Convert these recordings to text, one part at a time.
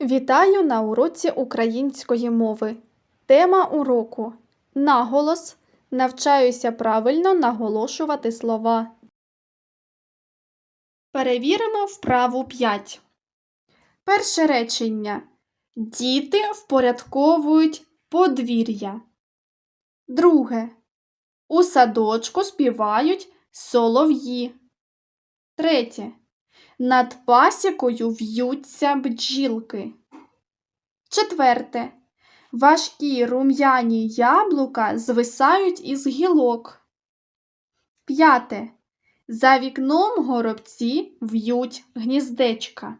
Вітаю на уроці української мови. Тема уроку Наголос. Навчаюся правильно наголошувати слова. Перевіримо вправу 5. Перше речення. Діти впорядковують подвір'я. Друге. У садочку співають солов'ї. Третє. Над пасікою в'ються бджілки. Четверте. Важкі рум'яні яблука звисають із гілок. П'яте. За вікном горобці в'ють гніздечка.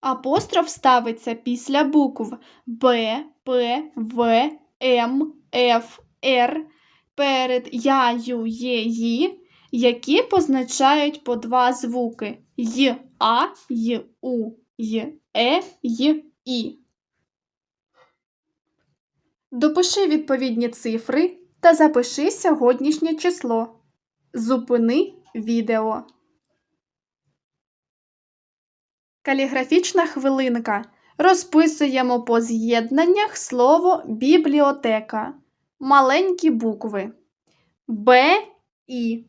Апостроф ставиться після букв Б, П, В, М, Ф, Р перед Я, Ю, Є, Ї які позначають по два звуки й, а, й, у, й, е, й, і. Допиши відповідні цифри та запиши сьогоднішнє число. Зупини відео. Каліграфічна хвилинка. Розписуємо по з'єднаннях слово бібліотека. Маленькі букви Б І.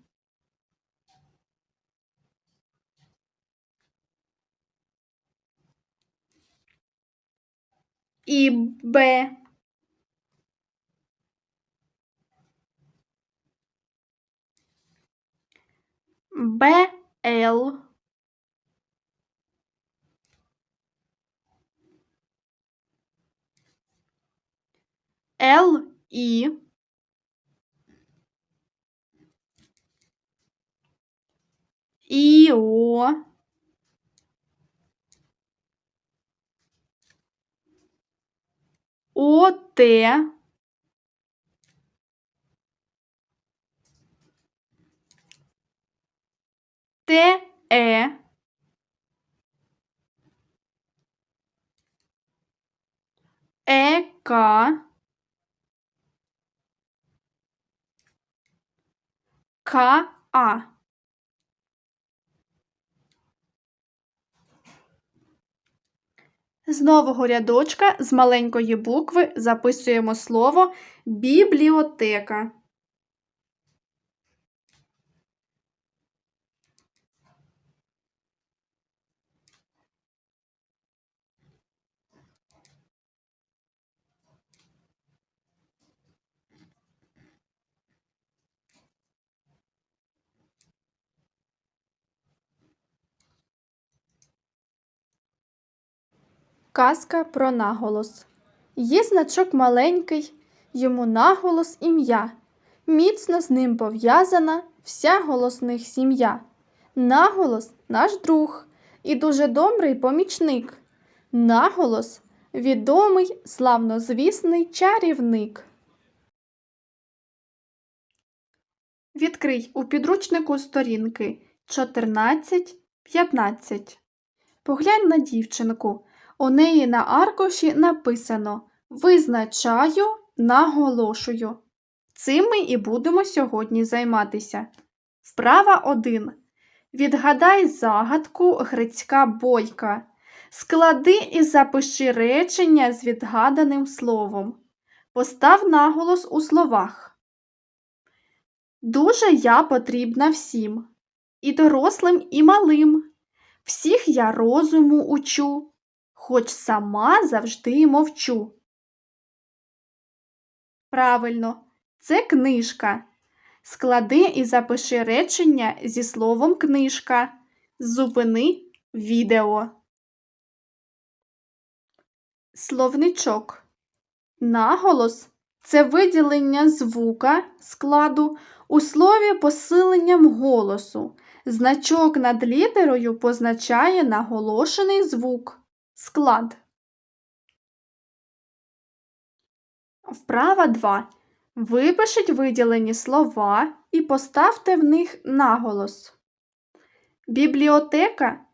і Б. Б Л. Л І. І О. О Т. Т Е. Е К. К А. З нового рядочка з маленької букви записуємо слово бібліотека. Казка про наголос. Є значок маленький, йому наголос ім'я. Міцно з ним пов'язана вся голосних сім'я. Наголос наш друг і дуже добрий помічник. Наголос відомий, славнозвісний чарівник. Відкрий у підручнику сторінки 14-15. Поглянь на дівчинку. У неї на аркуші написано Визначаю, наголошую. Цим ми і будемо сьогодні займатися. Вправа 1. Відгадай загадку Грицька бойка. Склади і запиши речення з відгаданим словом. Постав наголос у словах. Дуже я потрібна всім, і дорослим, і малим. Всіх я розуму учу хоч сама завжди мовчу. Правильно, це книжка. Склади і запиши речення зі словом книжка. Зупини відео. Словничок. Наголос це виділення звука складу у слові посиленням голосу. Значок над літерою позначає наголошений звук. Склад. Вправа 2. Випишіть виділені слова і поставте в них наголос. Бібліотека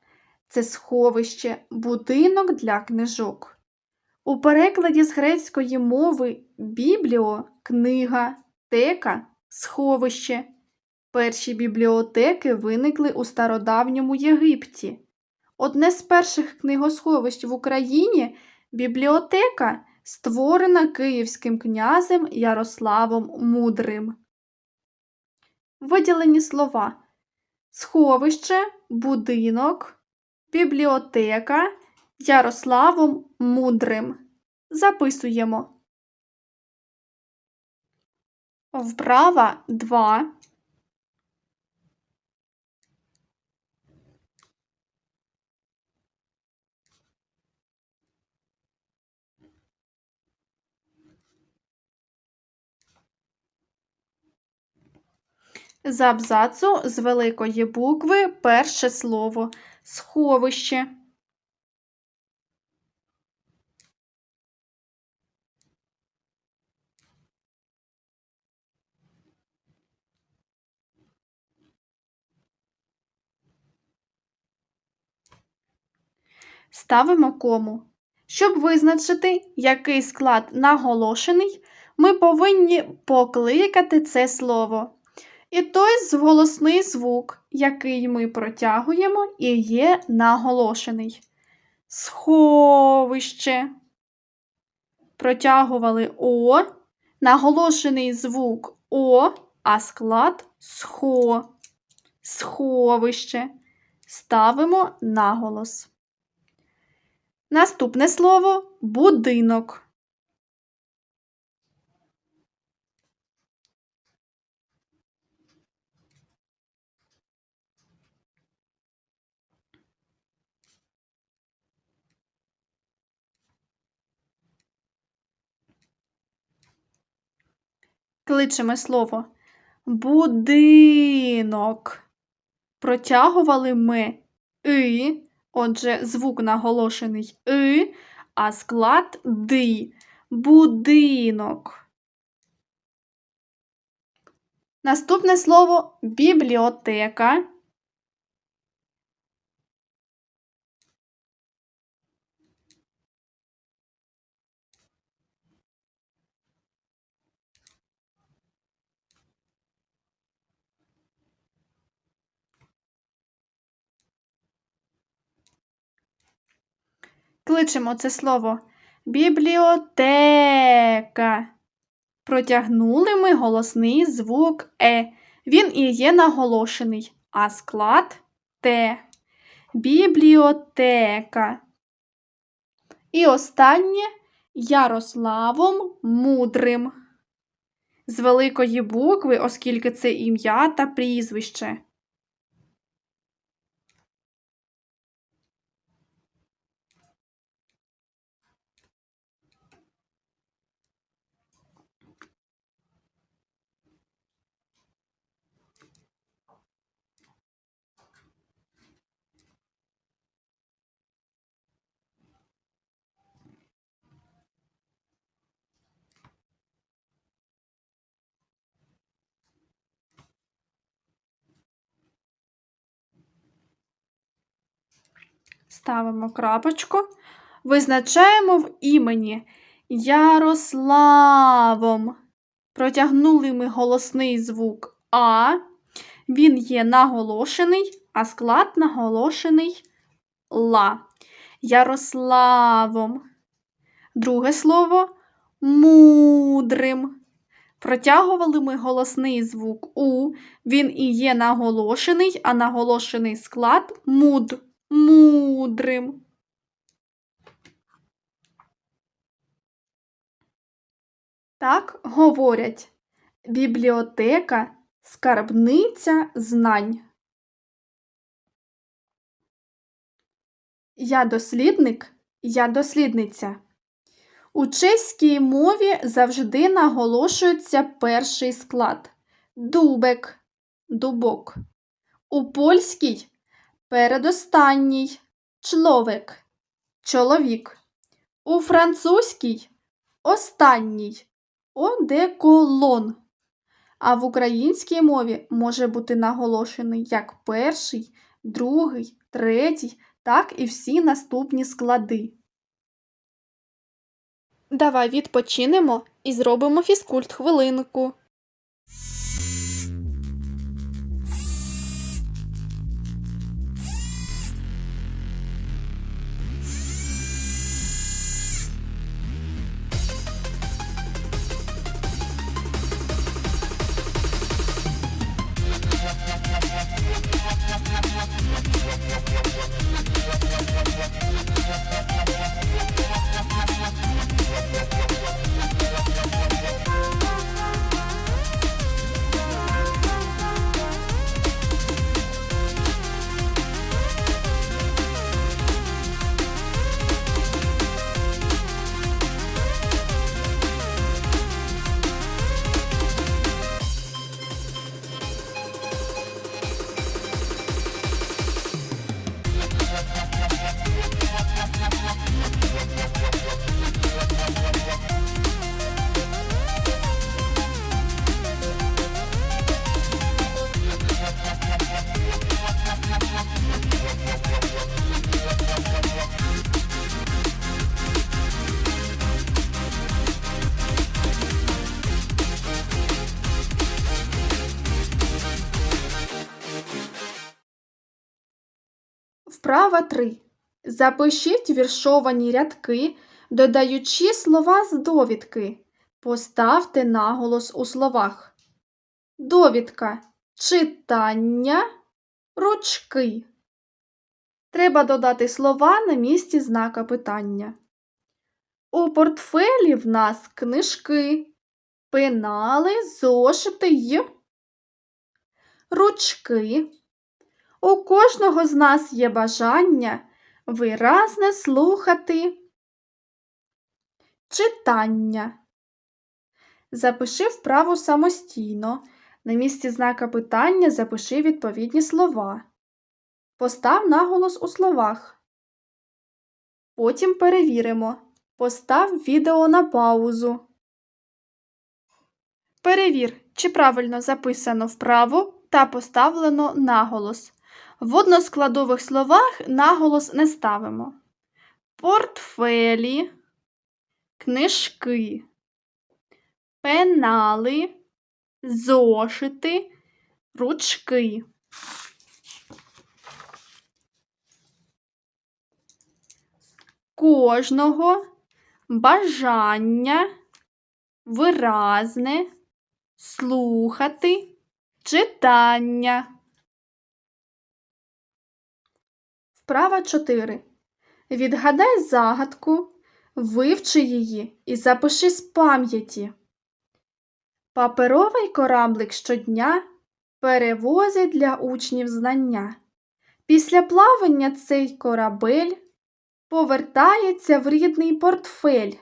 це сховище, будинок для книжок. У перекладі з грецької мови бібліо книга, тека сховище. Перші бібліотеки виникли у стародавньому Єгипті. Одне з перших книгосховищ в Україні бібліотека, створена київським князем Ярославом Мудрим. Виділені слова сховище, будинок, бібліотека Ярославом Мудрим. Записуємо. Вправа 2. З абзацу з великої букви перше слово сховище. Ставимо кому. Щоб визначити, який склад наголошений, ми повинні покликати це слово. І той зголосний звук, який ми протягуємо, і є наголошений. Сховище. Протягували О, наголошений звук О, а склад схо. Сховище. Ставимо наголос. Наступне слово будинок. Кличемо слово будинок. Протягували ми и, отже, звук наголошений и, а склад ди. Будинок. Наступне слово бібліотека. Кличемо це слово бібліотека. Протягнули ми голосний звук Е. Він і є наголошений, а склад Т. Бібліотека. І останнє Ярославом Мудрим. З великої букви, оскільки це ім'я та прізвище. Ставимо крапочку. Визначаємо в імені Ярославом. Протягнули ми голосний звук А. Він є наголошений, а склад наголошений ла. Ярославом. Друге слово мудрим. Протягували ми голосний звук У. Він і є наголошений, а наголошений склад муд мудрим. Так говорять бібліотека скарбниця знань. Я дослідник, я дослідниця. У чеській мові завжди наголошується перший склад дубек, дубок. У польській Передостанній чоловік, чоловік. У французькій останній одеколон. А в українській мові може бути наголошений як перший, другий, третій, так і всі наступні склади. Давай відпочинемо і зробимо фізкульт хвилинку. Вправа 3. Запишіть віршовані рядки, додаючи слова з довідки. Поставте наголос у словах. Довідка. Читання. Ручки. Треба додати слова на місці знака питання. У портфелі в нас книжки, пенали, зошити й ручки. У кожного з нас є бажання виразне слухати читання. Запиши вправу самостійно. На місці знака питання запиши відповідні слова. Постав наголос у словах. Потім перевіримо. Постав відео на паузу. Перевір, чи правильно записано вправу та поставлено наголос. В односкладових словах наголос не ставимо. Портфелі, книжки, пенали, зошити, ручки. Кожного бажання виразне слухати читання. Вправа 4. Відгадай загадку, вивчи її і запиши з пам'яті. Паперовий кораблик щодня перевозить для учнів знання. Після плавання цей корабель повертається в рідний портфель.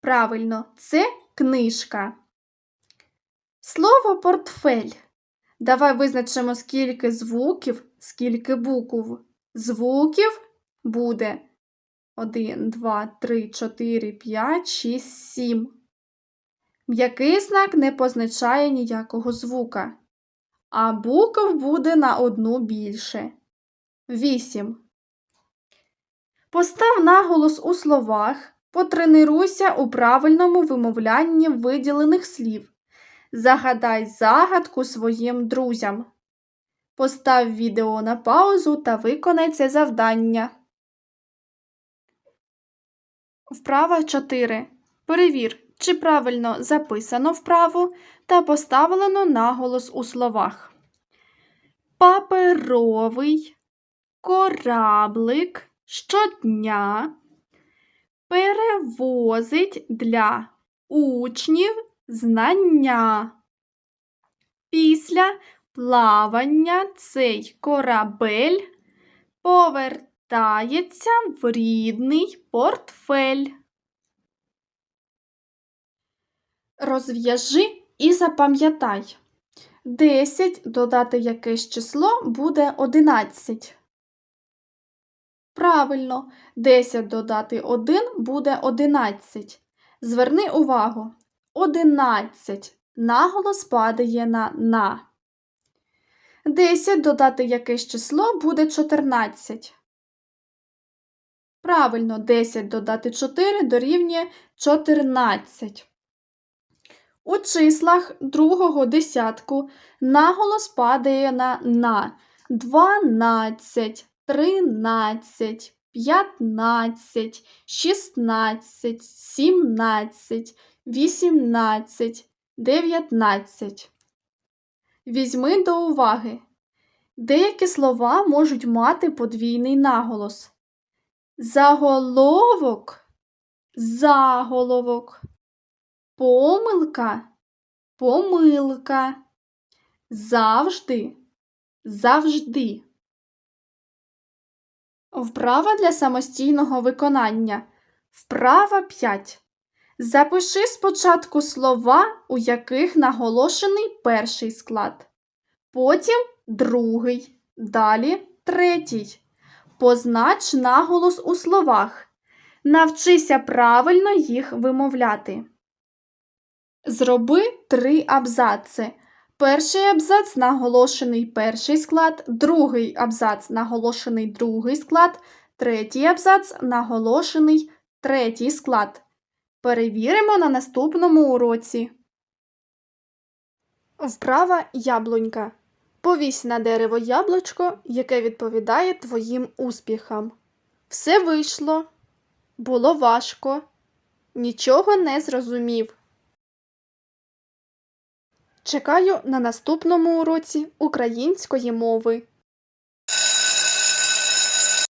Правильно, це книжка. Слово портфель. Давай визначимо, скільки звуків, скільки букв. Звуків буде 1, 2, 3, 4, 5, 6, 7. М'який знак не позначає ніякого звука, а букв буде на одну більше. 8. Постав наголос у словах. Потренуйся у правильному вимовлянні виділених слів. Загадай загадку своїм друзям. Постав відео на паузу та виконай це завдання. Вправа 4. Перевір, чи правильно записано вправу та поставлено наголос у словах. Паперовий кораблик щодня перевозить для учнів знання. Після плавання цей корабель повертається в рідний портфель. Розв'яжи і запам'ятай. 10 додати якесь число буде 11. Правильно, 10 додати 1 буде 11. Зверни увагу. 11. Наголос падає на на. 10 додати якесь число буде 14. Правильно, 10 додати 4 дорівнює 14. У числах другого десятку наголос падає на на 12, 13, 15, 16, 17, 18, 19. Візьми до уваги. Деякі слова можуть мати подвійний наголос. Заголовок, заголовок, помилка, помилка, завжди, завжди. Вправа для самостійного виконання. Вправа 5. Запиши спочатку слова, у яких наголошений перший склад, потім другий, далі третій. Познач наголос у словах. Навчися правильно їх вимовляти. Зроби три абзаци. Перший абзац наголошений перший склад, другий абзац наголошений другий склад, третій абзац наголошений третій склад. Перевіримо на наступному уроці. Вправа яблунька. Повісь на дерево яблучко, яке відповідає твоїм успіхам. Все вийшло. Було важко. Нічого не зрозумів. Чекаю на наступному уроці української мови.